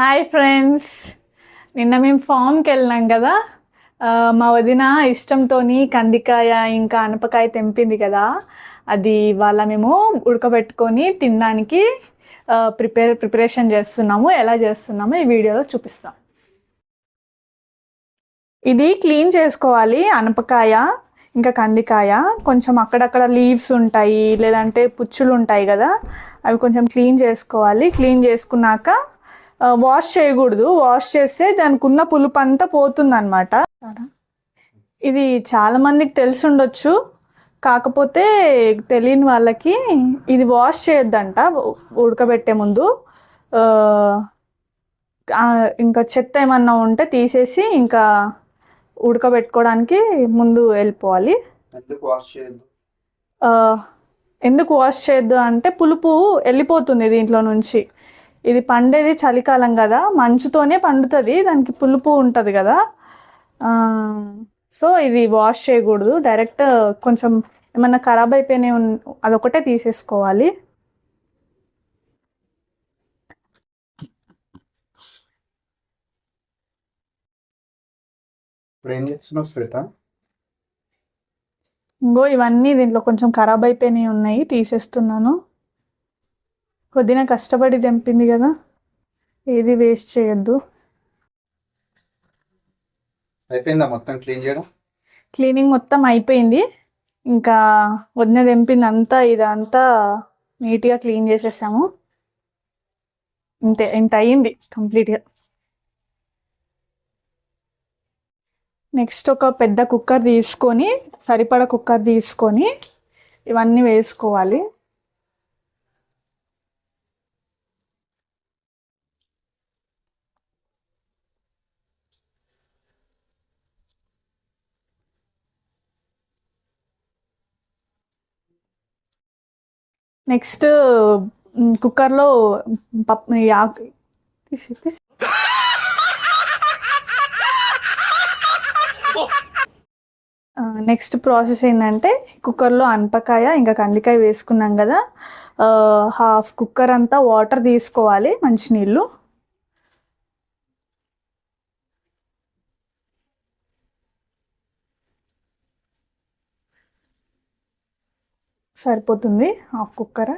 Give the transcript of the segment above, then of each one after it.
Hi friends నిన్న మేము ఫామ్కి వెళ్ళినాం కదా. మా వదిన ఇష్టంతోని కందికాయ ఇంకా అనపకాయ తెంపింది కదా. అది ఇవాళ మేము ఉడకబెట్టుకొని తినడానికి ప్రిపేర్ ప్రిపరేషన్ చేస్తున్నాము. ఎలా చేస్తున్నామో ఈ వీడియోలో చూపిస్తాం. ఇది క్లీన్ చేసుకోవాలి. అనపకాయ ఇంకా కందికాయ. కొంచెం అక్కడక్కడ లీవ్స్ ఉంటాయి లేదంటే పుచ్చులు ఉంటాయి కదా. అవి కొంచెం క్లీన్ చేసుకోవాలి. క్లీన్ చేసుకున్నాక వాష్ చేయకూడదు. వాష్ చేస్తే దానికి ఉన్న పులుపు అంతా పోతుంది అనమాట ఇది చాలా మందికి తెలిసి ఉండొచ్చు కాకపోతే తెలియని వాళ్ళకి ఇది వాష్ చేయొద్దంట ఉడకబెట్టే ముందు. ఇంకా చెత్త ఏమన్నా ఉంటే తీసేసి ఇంకా ఉడకబెట్టుకోవడానికి ముందు వెళ్ళిపోవాలి. ఎందుకు వాష్ చేయొద్దు అంటే పులుపు వెళ్ళిపోతుంది దీంట్లో నుంచి. ఇది పండేది చలికాలం కదా మంచుతోనే పండుతుంది దానికి పులుపు ఉంటుంది కదా. సో ఇది వాష్ చేయకూడదు డైరెక్ట్ కొంచెం ఏమన్నా ఖరాబ్ అయిపోయినాయి అదొకటే తీసేసుకోవాలి. ఇప్పుడు ఏం చేస్తున్నావు శ్వేత? ఇంకో ఇవన్నీ దీంట్లో కొంచెం ఖరాబ్ అయిపోయినాయి ఉన్నాయి తీసేస్తున్నాను. కొద్దిగా కష్టపడి తెంపింది కదా. ఏది వేస్ట్ చేయొద్దు. అయిపోయిందా మొత్తం క్లీన్ చేయడం? క్లీనింగ్ మొత్తం అయిపోయింది. ఇంకా వదిన తెంపింది అంతా ఇదంతా నీట్గా క్లీన్ చేసేసాము. ఇంతే ఇంత అయ్యింది కంప్లీట్గా. నెక్స్ట్ ఒక పెద్ద కుక్కర్ తీసుకొని సరిపడ కుక్కర్ తీసుకొని ఇవన్నీ వేసుకోవాలి. నెక్స్ట్ కుక్కర్లో పప్ ఆకు తీసి తీసి. నెక్స్ట్ ప్రాసెస్ ఏంటంటే కుక్కర్లో అనపకాయ ఇంకా కందికాయ వేసుకున్నాం కదా హాఫ్ కుక్కర్ అంతా వాటర్ తీసుకోవాలి మంచినీళ్ళు సరిపోతుంది హాఫ్ కుక్కర్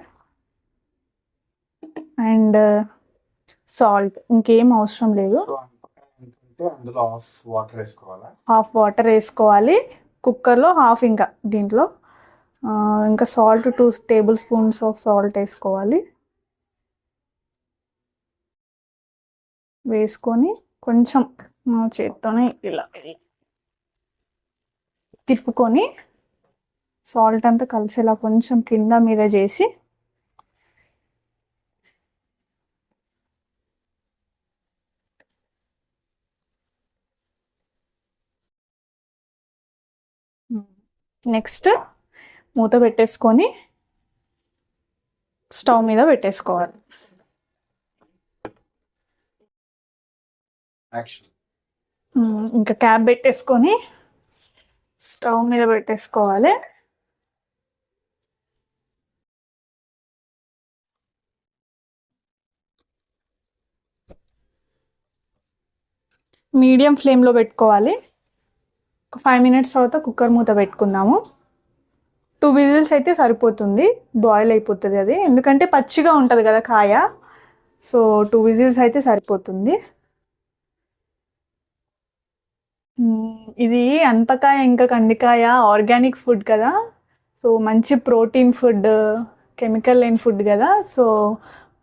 అండ్ సాల్ట్ ఇంకేం అవసరం లేదు. హాఫ్ వాటర్ వేసుకోవాలా? హాఫ్ వాటర్ వేసుకోవాలి. కుక్కర్లో హాఫ్ ఇంకా దీంట్లో. ఇంకా salt two tablespoons of salt వేసుకోవాలి. వేసుకొని కొంచెం మా చేత్తోనే ఇలా తిప్పుకొని సాల్ట్ అంతా కలిసేలా కొంచెం కింద మీద చేసి నెక్స్ట్ మూత పెట్టేసుకొని స్టవ్ మీద పెట్టేసుకోవాలి. ఇంకా క్యాప్ పెట్టేసుకొని స్టవ్ మీద పెట్టేసుకోవాలి. మీడియం ఫ్లేమ్లో పెట్టుకోవాలి. ఒక ఫైవ్ మినిట్స్ తర్వాత కుక్కర్ మూత పెట్టుకుందాము. టూ విజిల్స్ అయితే సరిపోతుంది. బాయిల్ అయిపోతుంది అది. ఎందుకంటే పచ్చిగా ఉంటుంది కదా కాయ. సో టూ విజిల్స్ అయితే సరిపోతుంది. ఇది అనపకాయ ఇంకా కందికాయ ఆర్గానిక్ ఫుడ్ కదా. సో మంచి ప్రోటీన్ ఫుడ్ కెమికల్ లేని ఫుడ్ కదా. సో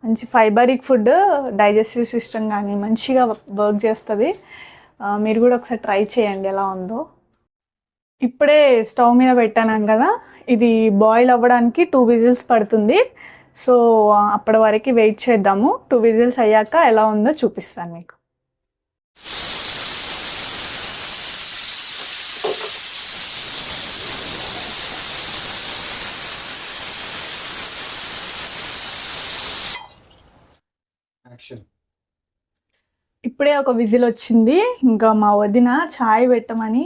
మంచి ఫైబరిక్ ఫుడ్ డైజెస్టివ్ సిస్టమ్ కానీ మంచిగా వర్క్ చేస్తుంది. మీరు కూడా ఒకసారి ట్రై చేయండి ఎలా ఉందో. ఇప్పుడే స్టవ్ మీద పెట్టాను కదా ఇది బాయిల్ అవ్వడానికి టూ విజిల్స్ పడుతుంది. సో అప్పటి వరకు వెయిట్ చేద్దాము. టూ విజిల్స్ అయ్యాక ఎలా ఉందో చూపిస్తాను మీకు. యాక్షన్ ఇప్పుడే ఒక విజిల్ వచ్చింది. ఇంకా మా వదిన చాయ్ పెట్టమని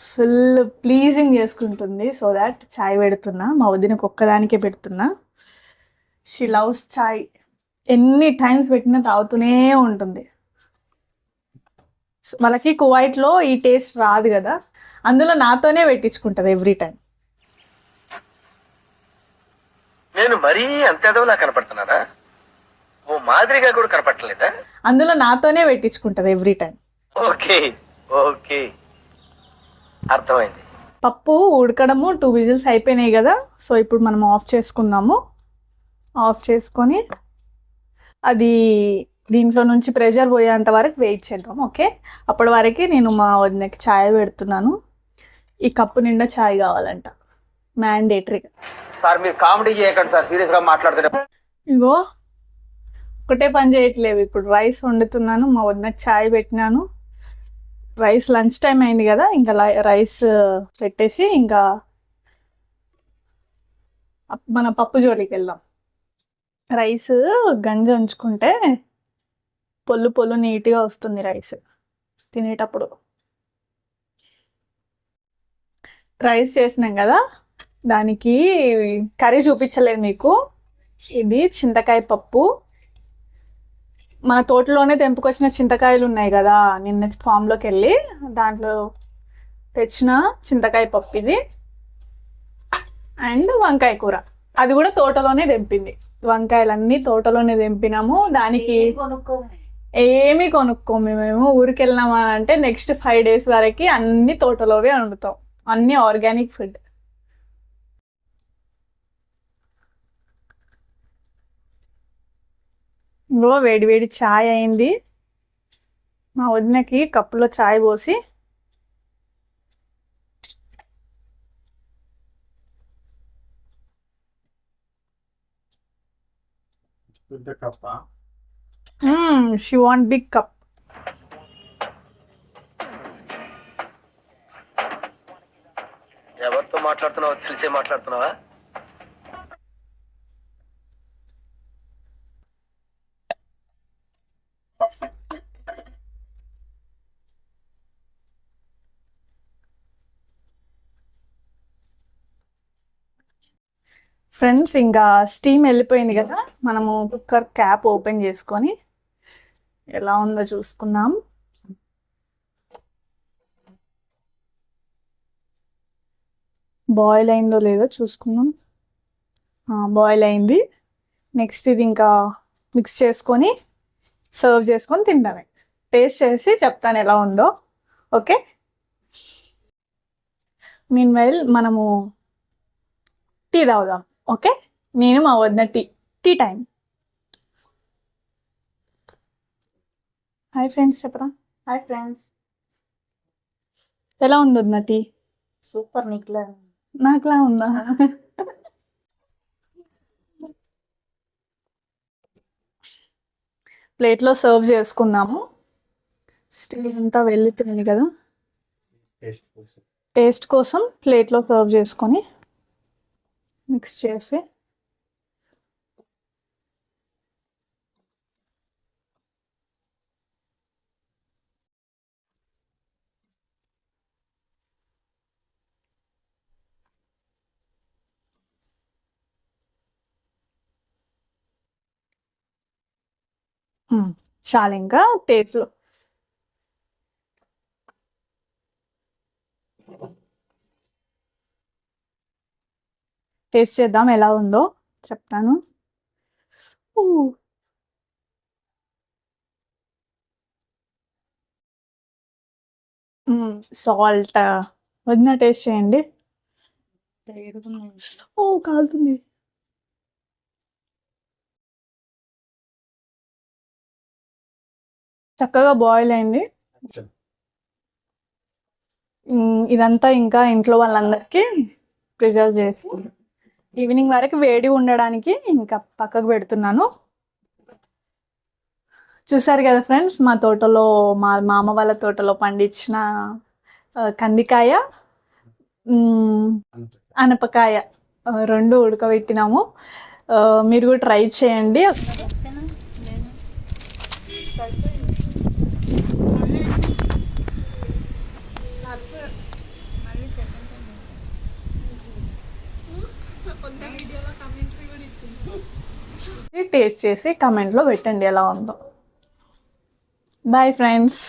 ఫుల్ ప్లీజింగ్ చేసుకుంటుంది. సో దాట్ చాయ్ పెడుతున్నా. మా వదినకు ఒక్కదానికే పెడుతున్నా. She loves chai. ఎన్ని టైమ్స్ పెట్టినా తాగుతూనే ఉంటుంది. వాళ్ళకి కువైట్లో ఈ టేస్ట్ రాదు కదా. అందులో నాతోనే పెట్టించుకుంటుంది ఎవ్రీ టైం నేను మరీ అంత ఎదవలా కనపడుతున్నానా? ఓ మాదిరిగా కూడా కనపడలేదా అందులో నాతోనే పెట్టించుకుంటుంది ఎవ్రీ టైం ఓకే ఓకే. అర్థమైంది. పప్పు ఉడకడము టూ విజిల్స్ అయిపోయినాయి కదా సో ఇప్పుడు మనం ఆఫ్ చేసుకుందాము. ఆఫ్ చేసుకొని అది దీంట్లో నుంచి ప్రెషర్ పోయేంత వరకు వెయిట్ చేద్దాం ఓకే అప్పటి వరకు నేను మా వదినకి ఛాయ్ పెడుతున్నాను. ఈ కప్పు నిండా ఛాయ్ కావాలంట. మ్యాండేటరీగా సార్ మీరు కామెడీ చేయకండి సార్ సీరియస్గా మాట్లాడుతున్నారు ఇగో ఒకటే పని చేయట్లేదు. ఇప్పుడు రైస్ వండుతున్నాను మా వద్ద ఛాయ్ పెట్టినాను. రైస్ లంచ్ టైం అయింది కదా ఇంకా లై- రైస్ పెట్టేసి ఇంకా అప్- మన పప్పు జోలికి వెళ్దాం. రైస్ గంజి ఉంచుకుంటే పొల్లు పొల్లు నీట్గా వస్తుంది రైస్ తినేటప్పుడు. రైస్ చేసినాం కదా దానికి కర్రీ చూపించలేదు మీకు. ఇది చింతకాయ పప్పు. మన తోటలోనే తెంపుకొచ్చిన చింతకాయలు ఉన్నాయి కదా నిన్న ఫామ్లోకి వెళ్ళి దాంట్లో తెచ్చిన చింతకాయ పప్పు ఇది అండ్ వంకాయ కూర. అది కూడా తోటలోనే తెంపింది. వంకాయలన్నీ తోటలోనే తెంపినాము. దానికి ఏమీ కొనుక్కోము మేము. ఊరికి వెళ్ళినామా అంటే నెక్స్ట్ ఫైవ్ డేస్ వరకు అన్ని తోటలోవే వండుతాం. అన్ని ఆర్గానిక్ ఫుడ్. ఇంకో వేడి వేడి ఛాయ్ అయింది. మా వదినకి కప్పులో ఛాయ్ పోసి పెద్ద కప్ప? షీ వాంట్ బిగ్ కప్ ఎవరితో మాట్లాడుతున్నావో తెలిసే మాట్లాడుతున్నావా? ఫ్రెండ్స్ ఇంకా స్టీమ్ వెళ్ళిపోయింది కదా మనము కుక్కర్ క్యాప్ ఓపెన్ చేసుకొని ఎలా ఉందో చూసుకున్నాం బాయిల్ అయిందో లేదో చూసుకుందాం. బాయిల్ అయింది. నెక్స్ట్ ఇది ఇంకా మిక్స్ చేసుకొని సర్వ్ చేసుకొని తింటామే. టేస్ట్ చేసి చెప్తాను ఎలా ఉందో. ఓకే? మీన్ వైల్ మనము టీ తాగుదాం. ఓకే? నేను మా వదిన tea tea time. Hi friends చెప్పరా? Hi friends. ఎలా ఉంది వదిన టీ? సూపర్ నీకులా? నాకులా ఉందా? ప్లేట్లో సర్వ్ చేసుకుందాము. స్టీల్ అంతా వెళ్ళిపోయింది కదా. టేస్ట్ కోసం. టేస్ట్ కోసం ప్లేట్లో సర్వ్ చేసుకొని. మిక్స్ చేసి. Hmm. చాలు ఇంకా టేస్ట్లో టేస్ట్ చేద్దాం ఎలా ఉందో చెప్తాను. సాల్ట్ వదిన టేస్ట్ చేయండి. ఓ కాలుతుంది. చక్కగా బాయిల్ అయింది. ఇదంతా ఇంకా ఇంట్లో వాళ్ళందరికీ ప్రిజర్వ్ చేసి ఈవినింగ్ వరకు వేడి ఉండడానికి ఇంకా పక్కకు పెడుతున్నాను. చూసారు కదా ఫ్రెండ్స్ మా తోటలో మా మామ వాళ్ళ తోటలో పండించిన కందికాయ అనపకాయ రెండు ఉడకబెట్టినాము. మీరు కూడా ట్రై చేయండి. టేస్ట్ చేసి కమెంట్లో పెట్టండి ఎలా ఉందో. Bye friends